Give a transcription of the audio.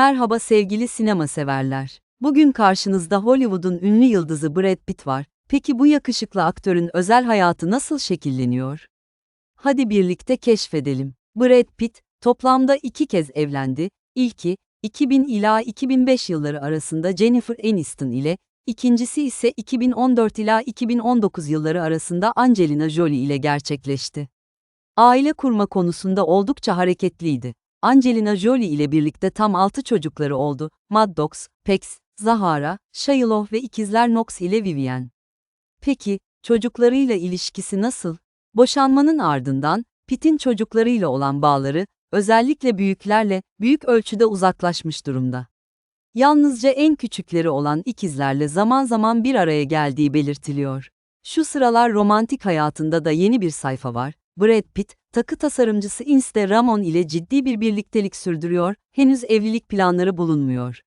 Merhaba sevgili sinema severler. Bugün karşınızda Hollywood'un ünlü yıldızı Brad Pitt var. Peki bu yakışıklı aktörün özel hayatı nasıl şekilleniyor? Hadi birlikte keşfedelim. Brad Pitt, toplamda iki kez evlendi. İlki, 2000 ila 2005 yılları arasında Jennifer Aniston ile, ikincisi ise 2014 ila 2019 yılları arasında Angelina Jolie ile gerçekleşti. Aile kurma konusunda oldukça hareketliydi. Angelina Jolie ile birlikte tam 6 çocukları oldu. Maddox, Pex, Zahara, Shiloh ve ikizler Knox ile Vivienne. Peki, çocuklarıyla ilişkisi nasıl? Boşanmanın ardından, Pitt'in çocuklarıyla olan bağları, özellikle büyüklerle, büyük ölçüde uzaklaşmış durumda. Yalnızca en küçükleri olan ikizlerle zaman zaman bir araya geldiği belirtiliyor. Şu sıralar romantik hayatında da yeni bir sayfa var. Brad Pitt, takı tasarımcısı Inste Ramon ile ciddi bir birliktelik sürdürüyor, henüz evlilik planları bulunmuyor.